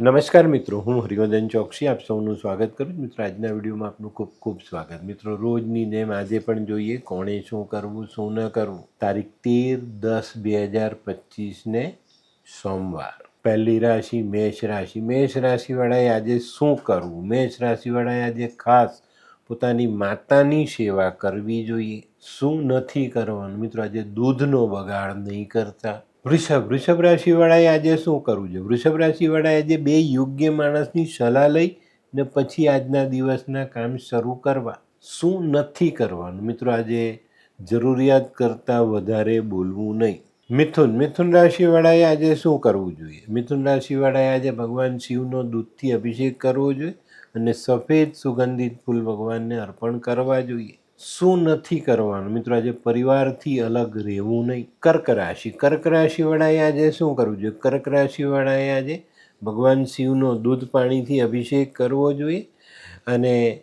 નમસ્કાર મિત્રો, હું હરિવર્ધન ચોકસી, આપ સૌનું સ્વાગત કરું છું. મિત્રો, આજના વિડીયોમાં આપનું ખૂબ ખૂબ સ્વાગત. મિત્રો, રોજની જેમ આજે પણ જોઈએ, કોણે શું કરવું, શું ન કરવું? તારીખ તેર દસ બે હજાર પચીસને સોમવાર. પહેલી રાશિ મેષ રાશિ. મેષ રાશિવાળાએ આજે શું કરવું? મેષ રાશિવાળાએ આજે ખાસ પોતાની માતાની સેવા કરવી જોઈએ. શું નથી કરવાનું? મિત્રો, આજે દૂધનો બગાડ નહીં કરતા. વૃષભ વૃષભ રાશિવાળાએ આજે શું કરવું જોઈએ? વૃષભ રાશિવાળાએ આજે બે યોગ્ય માણસની સલાહ લઈ ને પછી આજના દિવસના કામ શરૂ કરવા. શું નથી કરવાનું? મિત્રો, આજે જરૂરિયાત કરતાં વધારે બોલવું નહીં. મિથુન મિથુન રાશિવાળાએ આજે શું કરવું જોઈએ? મિથુન રાશિવાળાએ આજે ભગવાન શિવનો દૂધથી અભિષેક કરવો જોઈએ અને સફેદ સુગંધિત ફૂલ ભગવાનને અર્પણ કરવા જોઈએ. શું નથી કરવાનું? મિત્રો, આજે પરિવારથી અલગ રહેવું નહીં. કર્ક રાશિ. કર્ક રાશિવાળાએ આજે શું કરવું જોઈએ? કર્ક રાશિવાળાએ આજે ભગવાન શિવનો દૂધ પાણીથી અભિષેક કરવો જોઈએ અને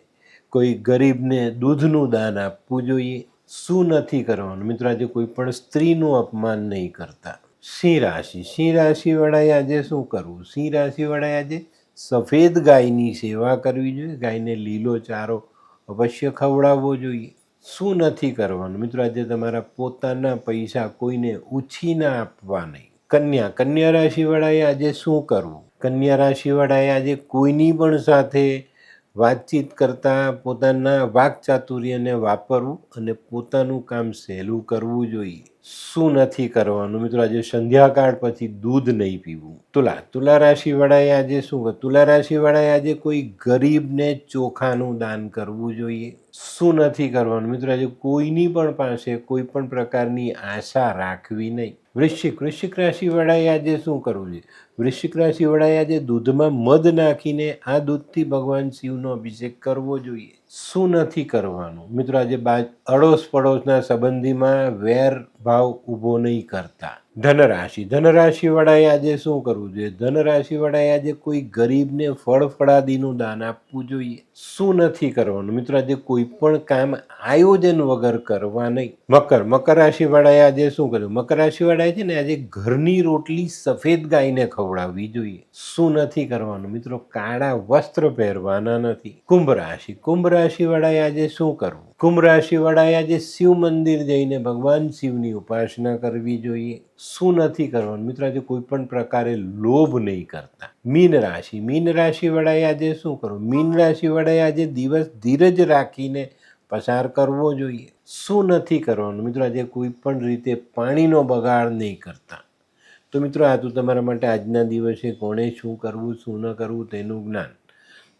કોઈ ગરીબને દૂધનું દાન આપવું જોઈએ. શું નથી કરવાનું? મિત્રો, આજે કોઈ પણ સ્ત્રીનું અપમાન નહીં કરતા. સિંહ રાશિ. સિંહ રાશિવાળાએ આજે શું કરવું? સિંહ રાશિવાળાએ આજે સફેદ ગાયની સેવા કરવી જોઈએ. ગાયને લીલો ચારો અવશ્ય ખવડાવવો જોઈએ. શું નથી કરવાનું? મિત્રો, આજે તમારા પોતાના પૈસા કોઈને ઉછીના આપવા નહીં. કન્યા કન્યા રાશિવાળાએ આજે શું કરવું? કન્યા રાશિવાળાએ આજે કોઈની પણ સાથે વાતચીત કરતાં પોતાના વાકચાતુર્યને વાપરવું અને પોતાનું કામ સહેલું કરવું જોઈએ. શું નથી કરવાનું? મિત્રો, આજે સંધ્યાકાળ પછી દૂધ નહીં પીવું. તુલા તુલા રાશિવાળાએ આજે શું તુલા રાશિવાળાએ આજે કોઈ ગરીબને ચોખાનું દાન કરવું જોઈએ. શું નથી કરવાનું? મિત્રો, આજે કોઈની પણ પાસે કોઈ પણ પ્રકારની આશા રાખવી નહીં. વૃશ્ચિક વૃશ્ચિક રાશિવાળાએ આજે શું કરવું જોઈએ? વૃશ્ચિક રાશિવાળાએ આજે દૂધમાં મધ નાખીને આ દૂધથી ભગવાન શિવનો અભિષેક કરવો જોઈએ. શું નથી કરવાનું? મિત્રો, આજે બા અડોશ પડોશના સંબંધીમાં વેર ભાવ ઊભો નહીં કરતા. ધનરાશિ. ધનરાશિવાળાએ આજે શું કરવું જોઈએ? ધનરાશિવાળાએ આજે કોઈ ગરીબને ફળ ફળાદીનું દાન આપવું જોઈએ? શું નથી કરવાનું? મિત્રો, આજે કોઈ પણ કામ આયોજન વગર કરવા નહીં. મકર. મકર રાશિવાળાએ આજે શું કર્યું? મકર રાશિવાળાએ છે ને આજે ઘરની રોટલી સફેદ ગાયને ખવડાવવી જોઈએ. શું નથી કરવાનું? મિત્રો, કાળા વસ્ત્ર પહેરવાના નથી. કુંભ રાશિ કુંભ રાશિવાળાએ આજે શું કરવું? કુંભ રાશિવાળાએ આજે શિવ મંદિર જઈને ભગવાન શિવની ઉપાસના કરવી જોઈએ. શું નથી કરવાનું? મિત્રો, આજે કોઈ પણ પ્રકારે લોભ નહીં કરતા. મીન રાશિ. મીન રાશિવાળાએ આજે શું કરવું? મીન રાશિવાળાએ આજે દિવસ ધીરજ રાખીને પસાર કરવો જોઈએ. શું નથી કરવાનું? મિત્રો, આજે કોઈ પણ રીતે પાણીનો બગાડ નહીં કરતા. તો મિત્રો, આ તો તમારા માટે આજના દિવસે કોણે શું કરવું, શું ન કરવું તેનું જ્ઞાન.